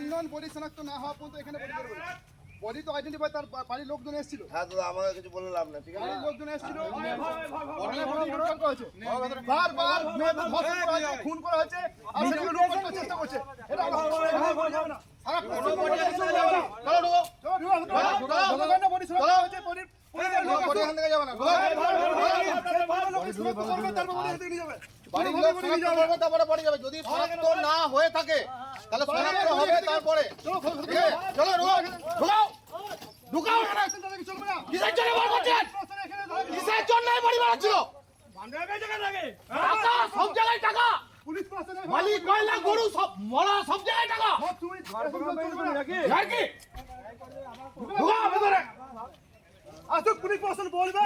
Unknown body শনাক্ত না হওয়া পর্যন্ত এখানে বডি তো আইডেন্টিফাই তার বাড়ির লোকজন এসেছিল হ্যাঁ দাদা আমাকে কিছু বলে লাভ না ঠিক আছে বাড়ির লোকজন এসেছিল। বারবার খুন করা হয়েছে আর সেগুলো লুটপাট করার চেষ্টা করছে এটা আমরা সারা পশ্চিমবঙ্গে চলে যাবে না। চলো ঢোকো। চলো ঢোকো। ঢোকো। ঢোকো না, বডি শনাক্ত হয়েছে, বডি- বডির লোক আছে। এখান থেকে যাবে না বাড়ির লোক শনাক্ত করবে তারপরে বাড়ি যাবে। যদি শনাক্ত না হয়ে থাকে তাহলে শনাক্ত হবে তারপরে। চলো ঢুকাও ঢুকাও কিসের জন্য বার করছেন? কিসের জন্য বাড়ি বানাচ্ছিল টাকা সব জায়গায় টাকা। মালিক ময়লা গরু সব মরা সব জায়গায় টাকা। ঢুকাও ভেতরে। আসুক পুলিশ প্রশাসন বলবে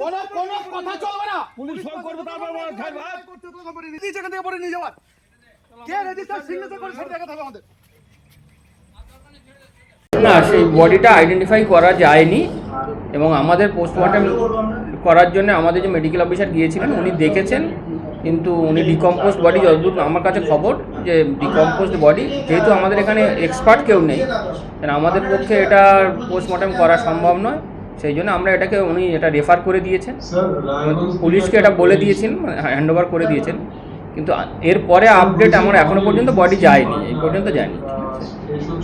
বডি কোনো কথা চলবে পুলিশ ফোন করবে তারপর করতে তো কোম্পানি নিজে যেখান থেকে নিয়ে যাওয়ার কে রেজিস্টার সিগনেচার করে সেটা হবে আমাদের। না সেই বডিটা আইডেন্টিফাই করা যায়নি এবং আমাদের পোস্টমর্টম করার জন্য আমাদের যে মেডিকেল অফিসার গিয়েছিলেন উনি দেখেছেন কিন্তু উনি ডিকম্পোস্ট বডি যতদূর আমার কাছে খবর যে ডিকম্পোস্ট বডি যেহেতু আমাদের এখানে এক্সপার্ট কেউ নেই আমাদের পক্ষে এটা পোস্টমর্টম করা সম্ভব নয়। সেই জন্য আমরা এটাকে উনি এটা রেফার করে দিয়েছেন। পুলিশকে এটা বলে দিয়েছেন হ্যান্ড ওভার করে দিয়েছেন। কিন্তু এরপরে আপডেট আমার এখনও পর্যন্ত বডি যায়নি এই পর্যন্ত যায়নি।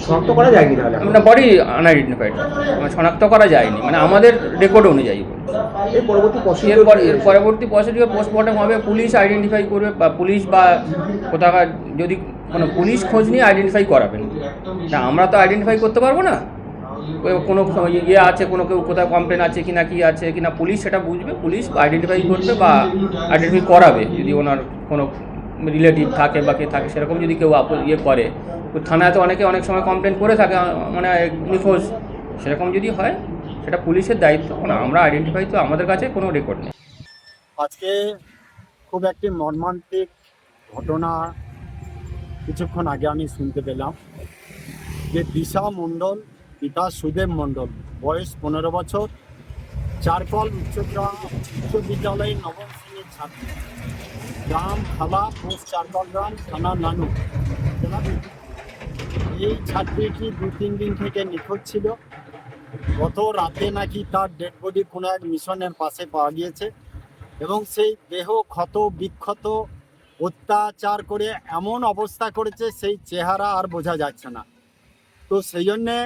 শনাক্ত করা যায়নি তাহলে না বডি আনআইডেন্টিফাইড মানে শনাক্ত করা যায়নি মানে আমাদের রেকর্ড অনুযায়ী এর পরবর্তী এর পরবর্তী প্রসিডিওর পোস্টমর্টম হবে পুলিশ আইডেন্টিফাই করবে বা পুলিশ বা কোথাকার যদি কোনো পুলিশ খোঁজ নিয়ে আইডেন্টিফাই করাবেন। না আমরা তো আইডেন্টিফাই করতে পারব না। কোনো ইয়ে আছে, কোনো কেউ কোথাও কমপ্লেন আছে কি না কি আছে, কি না পুলিশ সেটা বুঝবে, পুলিশ আইডেন্টিফাই করবে বা আইডেন্টিফাই করাবে। যদি ওনার কোনো রিলেটিভ থাকে বা কে থাকে, সেরকম যদি কেউ ইয়ে করে। থানায় তো অনেকে অনেক সময় কমপ্লেন করে থাকে মানে নিখোঁজ। সেরকম যদি হয়, সেটা পুলিশের দায়িত্ব। মানে আমরা আইডেন্টিফাই তো আমাদের কাছে কোনো রেকর্ড নেই। আজকে খুব একটি মর্মান্তিক ঘটনা কিছুক্ষণ আগে আমি শুনতে পেলাম যে দিশা মণ্ডল পিতা সুদেব মণ্ডল। বয়স পনেরো বছর। চারকল উচ্চ বিদ্যালয়ের নবম শ্রেণির ছাত্রী। গ্রাম খালা পোস্ট চারকল গ্রাম, থানা নানু। এই ছাত্রীটি দু, তিন দিন থেকে নিখোঁজ ছিল। গত রাতে নাকি তার ডেড বডি কোনো এক মিশনের পাশে পাওয়া গিয়েছে এবং সেই দেহ ক্ষত, বিক্ষত, অত্যাচার করে এমন অবস্থা করেছে সেই চেহারা আর বোঝা যাচ্ছে না। তো সেই জন্যে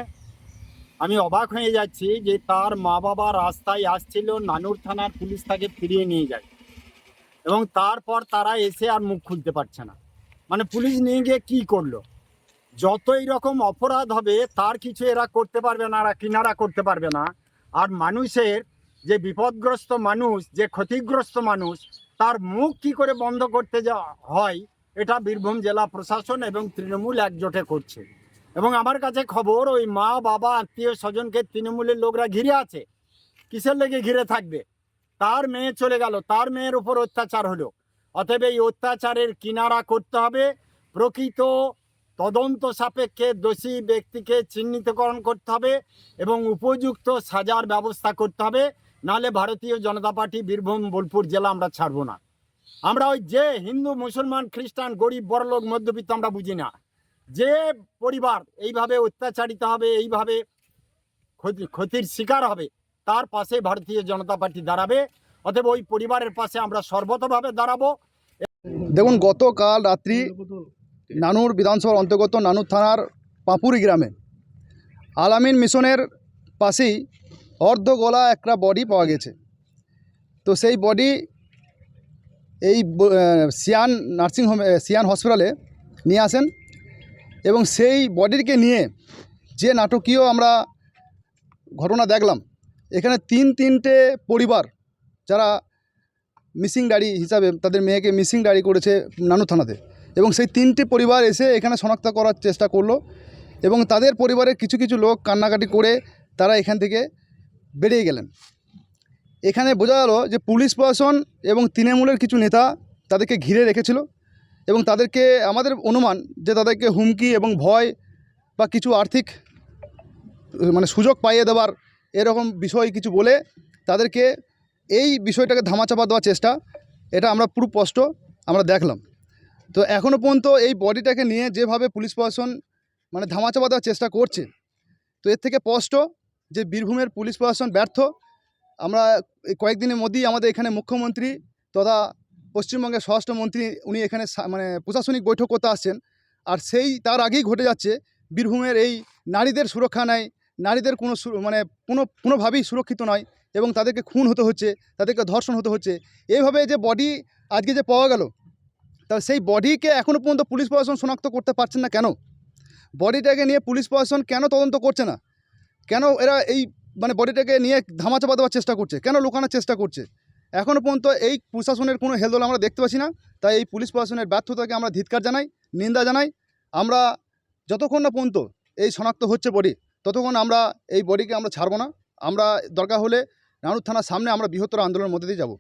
আমি অবাক হয়ে যাচ্ছি যে তার মা বাবা রাস্তায় আসছিল নানুর থানার পুলিশ তাকে ফিরিয়ে নিয়ে যায়। এবং তারপর তারা এসে আর মুখ খুলতে পারছে না। মানে পুলিশ নিয়ে গিয়ে কী করল? যতই রকম অপরাধ হবে, তার কিছু এরা করতে পারবে না, এরা কিনারা করতে পারবে না। আর মানুষের যে বিপদগ্রস্ত মানুষ, যে ক্ষতিগ্রস্ত মানুষ, তার মুখ কি করে বন্ধ করতে যা হয়, এটা বীরভূম জেলা প্রশাসন এবং তৃণমূল একজোটে করছে। এবং আমার কাছে খবর, ওই মা, বাবা, আত্মীয় স্বজনকে তৃণমূলের লোকরা ঘিরে আছে। কিসের লেগে ঘিরে থাকবে? তার মেয়ে চলে গেল, তার মেয়ের উপর অত্যাচার হলো। অতএব এই অত্যাচারের কিনারা করতে হবে। প্রকৃত তদন্ত সাপেক্ষে দোষী ব্যক্তিকে চিহ্নিতকরণ করতে হবে এবং উপযুক্ত সাজার ব্যবস্থা করতে হবে। নালে ভারতীয় জনতা পার্টি বীরভূম, বোলপুর জেলা আমরা ছাড়বো না। আমরা ওই যে হিন্দু, মুসলমান, খ্রিস্টান, গরিব, বড়লোক, মধ্যবিত্ত আমরা বুঝি না। যে পরিবার এইভাবে অত্যাচারিত হবে, এইভাবে ক্ষতি, ক্ষতির শিকার হবে, তার পাশে ভারতীয় জনতা পার্টি দাঁড়াবে। অতএব ওই পরিবারের পাশে আমরা সর্বতভাবে দাঁড়াবো। দেখুন, গতকাল রাত্রি নানুর বিধানসভার অন্তর্গত নানুর থানার পাঁপুরি গ্রামে আলামিন মিশনের পাশেই অর্ধ গলা একটা বডি পাওয়া গেছে। তো সেই বডি এই সিয়ান নার্সিংহোমে, সিয়ান হসপিটালে নিয়ে আসেন। এবং সেই বডিকে নিয়ে যে নাটকীয় আমরা ঘটনা দেখলাম, এখানে তিন তিনটে পরিবার যারা মিসিং ডায়েরি হিসাবে তাদের মেয়েকে মিসিং ডায়েরি করেছে নানু থানাতে এবং সেই তিনটে পরিবার এসে এখানে শনাক্ত করার চেষ্টা করল এবং তাদের পরিবারের কিছু কিছু লোক কান্নাকাটি করে তারা এখান থেকে বেরিয়ে গেলেন। এখানে বোঝা গেল যে পুলিশ প্রশাসন এবং তৃণমূলের কিছু নেতা তাদেরকে ঘিরে রেখেছিল। এবং তাদেরকে আমাদের অনুমান যে তাদেরকে হুমকি এবং ভয় বা কিছু আর্থিক মানে সুযোগ পাইয়ে দেওয়ার এরকম বিষয় কিছু বলে তাদেরকে এই বিষয়টাকে ধামাচাপা দেওয়ার চেষ্টা, এটা আমরা পুরো স্পষ্ট আমরা দেখলাম। তো এখনও পর্যন্ত এই বডিটাকে নিয়ে যেভাবে পুলিশ প্রশাসন মানে ধামাচাপা দেওয়ার চেষ্টা করছে, তো এর থেকে স্পষ্ট যে বীরভূমের পুলিশ প্রশাসন ব্যর্থ। আমরা কয়েকদিনের মধ্যেই আমাদের এখানে মুখ্যমন্ত্রী তথা পশ্চিমবঙ্গের স্বরাষ্ট্রমন্ত্রী উনি এখানে মানে প্রশাসনিক বৈঠক করতে আসছেন। আর সেই, তার আগেই ঘটে যাচ্ছে বীরভূমের এই নারীদের সুরক্ষা নেই, নারীদের কোনো মানে কোনো, কোনোভাবেই সুরক্ষিত নয় এবং তাদেরকে খুন হতে হচ্ছে, তাদেরকে ধর্ষণ হতে হচ্ছে। এইভাবে যে বডি আজকে যে পাওয়া গেল তা সেই বডিকে এখনও পর্যন্ত পুলিশ প্রশাসন শনাক্ত করতে পারছেন না কেন? বডিটাকে নিয়ে পুলিশ প্রশাসন কেন তদন্ত করছে না? কেন এরা এই মানে বডিটাকে নিয়ে ধামাচাপা দেওয়ার চেষ্টা করছে? কেন লুকানোর চেষ্টা করছে? এখনও পর্যন্ত এই প্রশাসনের কোনো হেলদোল আমরা দেখতে পাচ্ছি না। তাই এই পুলিশ প্রশাসনের ব্যর্থতাকে আমরা ধিৎকার জানাই নিন্দা জানাই। আমরা যতক্ষণ না পর্যন্ত এই শনাক্ত হচ্ছে বডি ততক্ষণ আমরা এই বডিকে আমরা ছাড়বো না। আমরা দরকার হলে নানুর থানার সামনে আমরা বৃহত্তর আন্দোলনের মধ্যে দিয়ে যাব।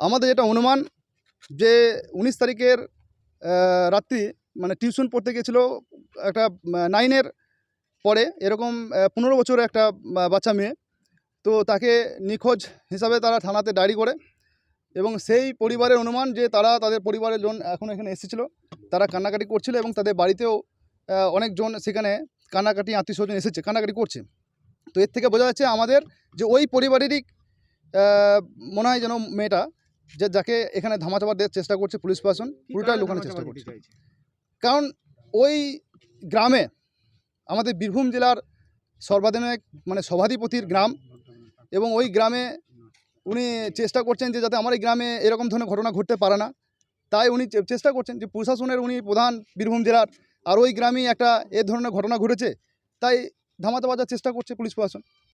আমাদের এটা অনুমান যে উনিশ তারিখের রাত্রি মানে টিউশন পড়তে গেছিল একটা নাইনের পরে এরকম পনেরো বছরের একটা বাচ্চা মেয়ে। তো তাকে নিখোঁজ হিসাবে তারা থানাতে ডায়েরি করে এবং সেই পরিবারের অনুমান যে তারা তাদের পরিবারের জন এখন এখানে এসেছিল তারা কান্নাকাটি করছিল এবং তাদের বাড়িতেও অনেকজন সেখানে কান্নাকাটি আত্মীয় স্বজন এসেছে কান্নাকাটি করছে। তো এর থেকে বোঝা যাচ্ছে আমাদের যে ওই পরিবারেরই মনে হয় যেন মেয়েটা যে যাকে এখানে ধামাচাপা দেওয়ার চেষ্টা করছে পুলিশ প্রশাসন পুরোটাই লুকানোর চেষ্টা করছে। কারণ ওই গ্রামে আমাদের বীরভূম জেলার সর্বাধিনায়ক মানে সভাধিপতির গ্রাম এবং ওই গ্রামে উনি চেষ্টা করছেন যে যাতে আমার এই গ্রামে এরকম ধরনের ঘটনা ঘটতে পারে না। তাই উনি চেষ্টা করছেন যে প্রশাসনের উনি প্রধান বীরভূম জেলার আর ওই গ্রামেই একটা এ ধরনের ঘটনা ঘটেছে। তাই ধামাতে বাজার চেষ্টা করছে পুলিশ প্রশাসন।